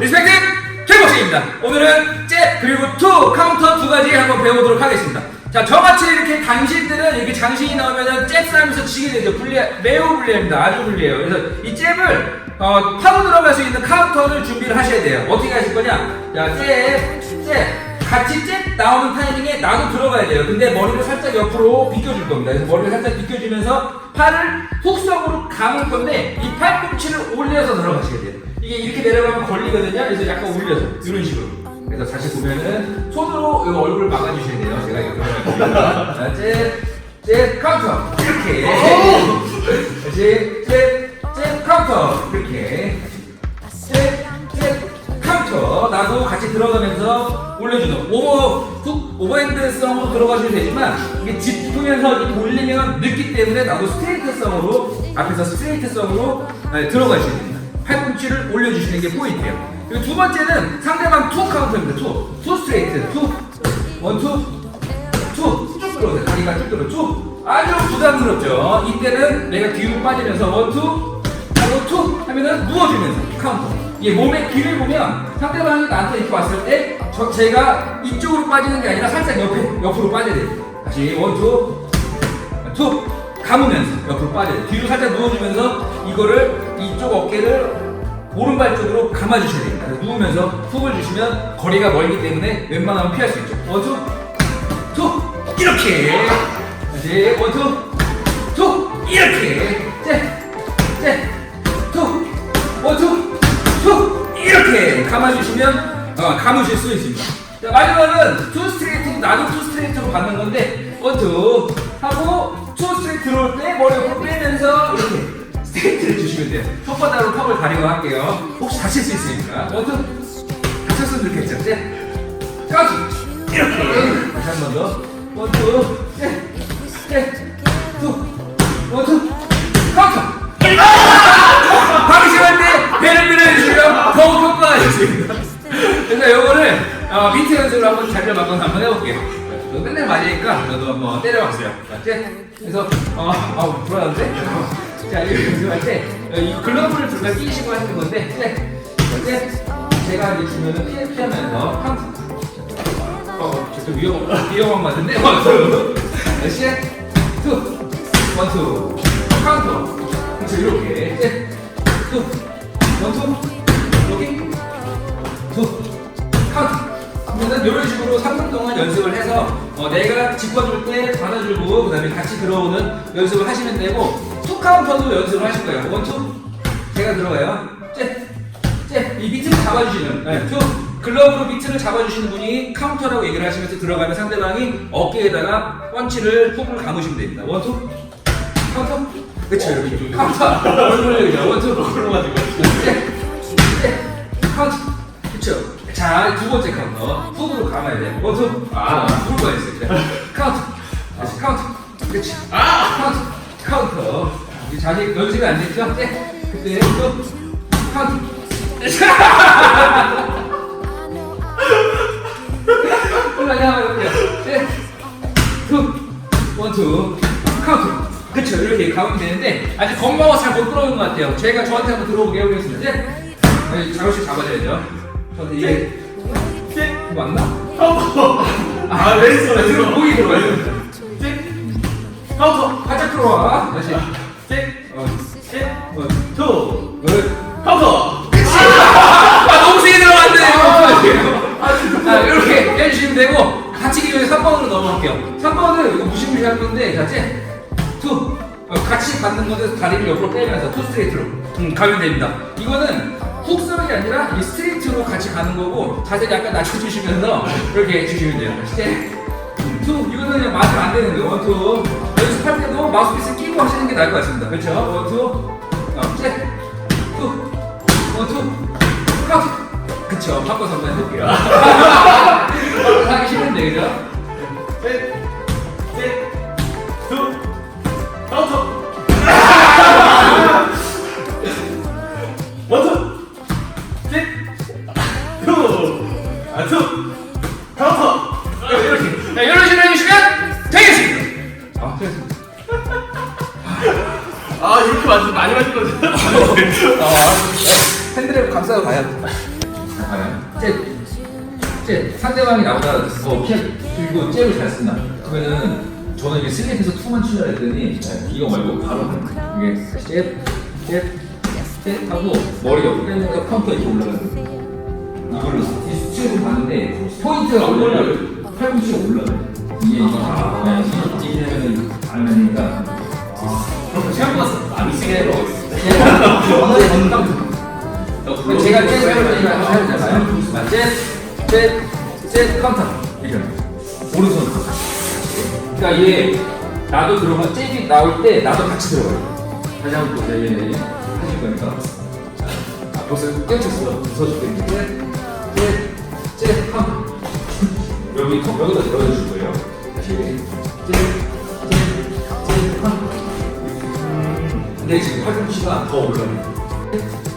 리스펙트 킥복싱입니다. 오늘은 잽 그리고 투 카운터 두 가지 한번 배워보도록 하겠습니다. 자 저같이 이렇게 당신들은 이렇게 장신이 나오면은 잽 싸움에서 지게 되죠. 불리 매우 불리합니다. 아주 불리해요. 그래서 이 잽을 어, 파고 들어갈 수 있는 카운터를 준비를 하셔야 돼요. 어떻게 하실 거냐? 자 잽, 잽. 같이 잽 나오는 타이밍에 나도 들어가야 돼요. 근데 머리를 살짝 옆으로 비껴줄 겁니다. 그래서 머리를 살짝 비껴주면서 팔을 훅성으로 감을 건데 이 팔꿈치를 올려서 들어가셔야 돼요. 이게 이렇게 내려가면 걸리거든요. 그래서 약간 올려서 이런 식으로. 그래서 다시 보면은 손으로 이 얼굴을 막아주셔야 돼요. 제가 이렇게 들어갈게요. 자, 잽, 잽 카운터 이렇게. 다시 잽, 잽 카운터 이렇게. 잽, 잽 카운터 나도 같이 들어가면서 올려주는 오버 훅 오버핸드성으로 들어가셔도 되지만 이게 짚으면서 올리면 늦기 때문에 나도 스트레이트성으로 앞에서 스트레이트성으로 네, 들어가셔야 됩니다. 팔꿈치를 올려주시는 게 포인트예요. 그리고 두 번째는 상대방 투 카운터입니다. 투, 투 스트레이트, 투, 원, 투, 투, 쭉 들어오세요. 다리가 쭉 들어, 투. 아주 부담스럽죠. 이때는 내가 뒤로 빠지면서 원, 투, 하고 투 하면은 누워주면서 카운터. 이게 몸의 길을 보면 상대방이 나한테 이렇게 왔을 때 저, 제가 이쪽으로 빠지는 게 아니라 살짝 옆에, 옆으로 빠져야 돼요. 다시 원, 투, 투 감으면서 옆으로 빠져야 돼요. 뒤로 살짝 누워주면서 이거를 이쪽 어깨를 오른발 쪽으로 감아주셔야 됩니다. 누우면서 훅을 주시면 거리가 멀기 때문에 웬만하면 피할 수 있죠. 원, 투, 투, 이렇게. 다시 원, 투, 투, 이렇게. 째, 째, 투, 원, 투, 투, 이렇게 감아주시면 어, 감으실 수 있습니다. 자, 마지막은 투 스트레이트, 나도 투 스트레이트로 받는 건데 원, 투 하고 투 스트레이트 들어올 때 머리 옆으로 빼면서 이렇게 스트레이트를 주시면 돼요. 손바닥으로 턱을 가리고 할게요. 혹시 다칠 수 있으니까. 원, 투. 다쳤으면 좋겠죠. 네. 가수 이렇게 다시 한 번 더. 원, 투. 네. 네. 투. 맞으니까 저도 한번 때려봤어요. 그래서 어, 아우 불안한데? 자, 이 연습할 때이 글러브를 둘다 끼시고 하시는 건데 네. 이제 제가 이제 주면은 피해 피하면서 카운트. 어, 저좀 위험 위험한 것 같은데. 원, 투. 다시 투. 원, 투. 카운터. 그렇죠, 이렇게. 셋. 투. 원, 투. 여기. 투. 그러면 이런 식으로 3분 동안 연습을 해서 어, 내가 짚어줄 때 받아주고 그 다음에 같이 들어오는 연습을 하시면 되고 투 카운터도 연습을 하실 거예요. 원, 투. 제가 들어가요. 째. 째. 이 비트를 잡아주시는. 네, 투. 글러브로 비트를 잡아주시는 분이 카운터라고 얘기를 하시면서 들어가면 상대방이 어깨에다가 펀치를 훅을 감으시면 됩니다. 원, 투. 카운터. 그쵸, 이렇게. 카운터. 얼굴을 여기죠. 원, 투. 걸어가지고. 네. 네. 카운트. 그쵸. 자, 두 번째 카운터. 훅으로 감아야 돼. 원, 투. 아, 훅을 가했습니다 카운트. 다시 카운트. 그치. 아! 카운트. 카운터. 이제 자식 연습이 안 됐죠? 네. 그때 또 카운트. 한번 해볼게요. 네. 투. 원, 투. 카운트. 그쵸. 이렇게 가면 되는데, 아직 건강화 잘못 들어오는 것 같아요. 제가 저한테 한번 들어보게 해보겠습니다. 네. 자로씨 잡아줘야죠. 저는 이게, 네. 맞나? 아, 왼손, 지금 왼손. 목이 들어가요. 네. 카운터. 살짝 들어와. 다시. 네. 어, 네. 어, 투. 그, 카운터. 아, 너무 세게 들어갔네. 아, 이렇게 해주시면 되고, 같이 기존에 3번으로 넘어갈게요. 3번은 이거 무시무시한 건데, 같이, 투. 어, 같이 받는 건데 다리를 옆으로 빼면서 투 스트레이트로 음, 가면 됩니다. 이거는 훅 쓰는 게 아니라 이 스트레이트로 같이 가는 거고 자세를 약간 낮춰주시면서 이렇게 해주시면 돼요. 시작. 투 이거는 그냥 맞으면 안 되는 거예요. 원, 투. 연습할 때도 마우스피스 끼고 하시는 게 나을 것 같습니다. 그렇죠? 원, 투. 어, 시작. 투. 원, 투. 카운트. 그쵸. 바꿔서 한번 해볼게요. 하기 싫은데, 그죠? 셋. 셋. 투. 카운터. 아, 이렇게 맞으면 많이 맞을 거죠. 아, 팬들을 감싸고 가야 돼. 아, 잽, 잽. 상대방이 나보다 어, 피하, 그리고 잽을 잘 쓴다. 그러면은 저는 이게 슬립에서 투만 치려 했더니 네, 이거 말고 바로 하는 거예요. 이게 잽, 잽, 잽 하고 머리가 빼면서 카운터 이렇게 올라가는 거예요. 이걸로 수치를 봤는데 포인트가 올라가요. 팔꿈치가 올라가요. 이게 이거 네, 이게 이게 되면은 안 되니까. 그럼 생각보다 안 쓰게 로 언어의 건강. 제가 잽을 해보니까 잽, 잽, 잽, 카운터. 이렇게. 오른손. 그러니까 이게 나도 들어가 잽이 나올 때 나도 같이 들어가요. 다시 한번 보세요. 얘네 하실 거니까. 아, 벌써 깨쳤어. 부서졌겠네. 잽, 잽, 잽, 카운터. 여기 턱 여기다 들어가 줄 거예요. 다시 잽, 잽, 근데 지금 팔꿈치가 더 올라가요.